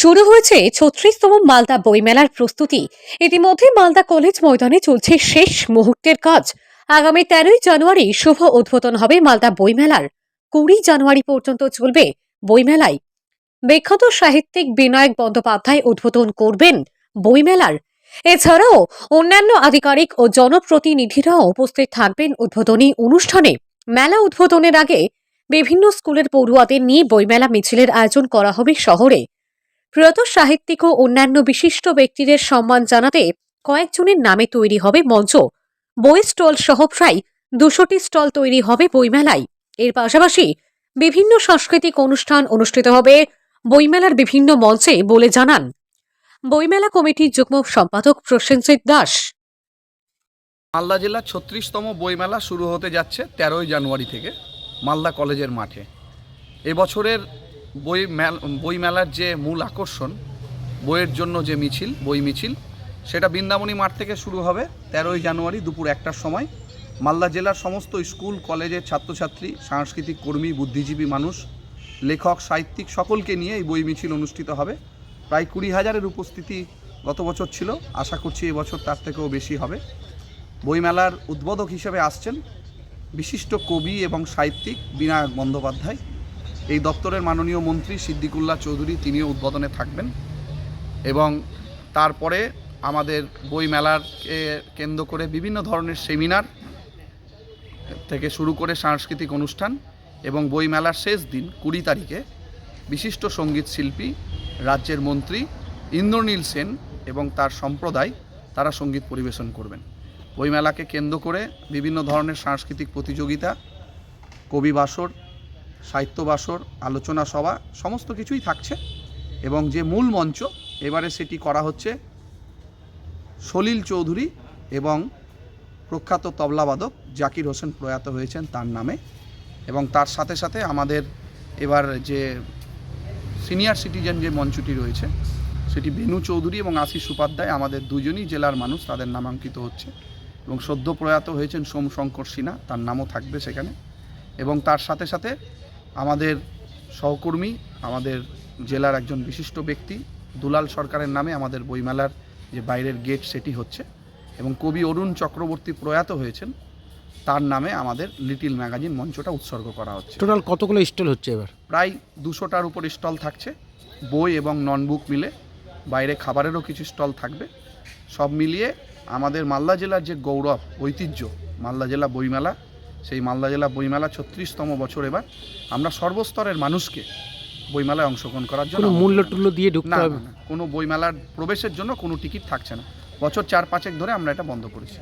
শুরু হয়েছে ছত্রিশতম মালদা বইমেলার প্রস্তুতি। ইতিমধ্যে মালদা কলেজ ময়দানে চলছে শেষ মুহূর্তের কাজ। আগামী তেরোই জানুয়ারি শুভ উদ্বোধন হবে মালদা বইমেলার। কুড়ি জানুয়ারি পর্যন্ত চলবে বইমেলায়। বিখ্যাত সাহিত্যিক বিনায়ক বন্দ্যোপাধ্যায় উদ্বোধন করবেন বইমেলার। এছাড়াও অন্যান্য আধিকারিক ও জনপ্রতিনিধিরাও উপস্থিত থাকবেন উদ্বোধনী অনুষ্ঠানে। মেলা উদ্বোধনের আগে বিভিন্ন স্কুলের পড়ুয়াদের নিয়ে বইমেলা মিছিলের আয়োজন করা হবে শহরে। প্রয়াত সাহিত্যিক ও অন্যান্য বিশিষ্ট ব্যক্তিদের সম্মান জানাতে কয়েকজনের নামে তৈরি হবে মঞ্চ। বই স্টল সহ প্রায় দুশোটি স্টল তৈরি হবে বইমেলায়। এর পাশাপাশি বিভিন্ন সাংস্কৃতিক অনুষ্ঠান অনুষ্ঠিত হবে বইমেলার বিভিন্ন মঞ্চে বলে জানান। বইমেলা কমিটির যুগ্ম সম্পাদক প্রসেনজিৎ দাস। মালদা জেলার ছত্রিশতম বইমেলা শুরু হতে যাচ্ছে তেরোই জানুয়ারি থেকে মালদা কলেজের মাঠে। এবছরের বই মেল বইমেলার যে মূল আকর্ষণ, বইয়ের জন্য যে মিছিল, বই মিছিল, সেটা বৃন্দাবনী মাঠ থেকে শুরু হবে তেরোই জানুয়ারি দুপুর একটার সময়। মালদা জেলার সমস্ত স্কুল, কলেজের ছাত্রছাত্রী, সাংস্কৃতিক কর্মী, বুদ্ধিজীবী মানুষ, লেখক, সাহিত্যিক সকলকে নিয়ে এই বই মিছিল অনুষ্ঠিত হবে। প্রায় কুড়ি হাজারের উপস্থিতি গত বছর ছিল, আশা করছি এবছর তার থেকেও বেশি হবে। বইমেলার উদ্বোধক হিসেবে আসছেন বিশিষ্ট কবি এবং সাহিত্যিক বিনায়ক বন্দ্যোপাধ্যায়। এই দপ্তরের মাননীয় মন্ত্রী সিদ্দিকুল্লাহ চৌধুরী তিনিও উদ্বোধনে থাকবেন এবং তারপরে আমাদের বইমেলারকে কেন্দ্র করে বিভিন্ন ধরনের সেমিনার থেকে শুরু করে সাংস্কৃতিক অনুষ্ঠান এবং বইমেলার শেষ দিন কুড়ি তারিখে বিশিষ্ট সংগীত শিল্পী, রাজ্যের মন্ত্রী ইন্দ্রনীল সেন এবং তার সম্প্রদায় তারা সংগীত পরিবেশন করবেন। বইমেলাকে কেন্দ্র করে বিভিন্ন ধরনের সাংস্কৃতিক প্রতিযোগিতা, কবি বাসর সাহিত্য বাসর আলোচনা সভা, সমস্ত কিছুই থাকছে এবং যে মূল মঞ্চ, এবারে সেটি করা হচ্ছে সলিল চৌধুরী এবং প্রখ্যাত তবলাবাদক জাকির হোসেন প্রয়াত হয়েছেন তার নামে এবং তার সাথে সাথে আমাদের এবার যে সিনিয়র সিটিজেন যে মঞ্চটি রয়েছে, সেটি বেনু চৌধুরী এবং আশিস উপাধ্যায়, আমাদের দুজনই জেলার মানুষ, তাদের নামাঙ্কিত হচ্ছে এবং সদ্য প্রয়াত হয়েছেন সোম শঙ্কর সিনহা, তার নামও থাকবে সেখানে এবং তার সাথে সাথে আমাদের সহকর্মী আমাদের জেলার একজন বিশিষ্ট ব্যক্তি দুলাল সরকারের নামে আমাদের বইমেলার যে বাইরের গেট সেটি হচ্ছে এবং কবি অরুণ চক্রবর্তী প্রয়াত হয়েছেন তার নামে আমাদের লিটিল ম্যাগাজিন মঞ্চটা উৎসর্গ করা হচ্ছে। টোটাল কতগুলো স্টল হচ্ছে এবার? প্রায় দুশোটার উপর স্টল থাকছে বই এবং নন বুক মিলে। বাইরে খাবারেরও কিছু স্টল থাকবে। সব মিলিয়ে আমাদের মালদা জেলার যে গৌরব ঐতিহ্য মালদা জেলা বইমেলা সেই মালদা জেলা বইমেলা ছত্রিশতম বছর এবার। আমরা সর্বস্তরের মানুষকে বইমেলায় অংশগ্রহণ করার জন্য মূল্য টুল্য দিয়ে ঢুকতে হবে? কোনো বইমেলার প্রবেশের জন্য কোনো টিকিট থাকছে না। বছর চার পাঁচেক ধরে আমরা এটা বন্ধ করেছি।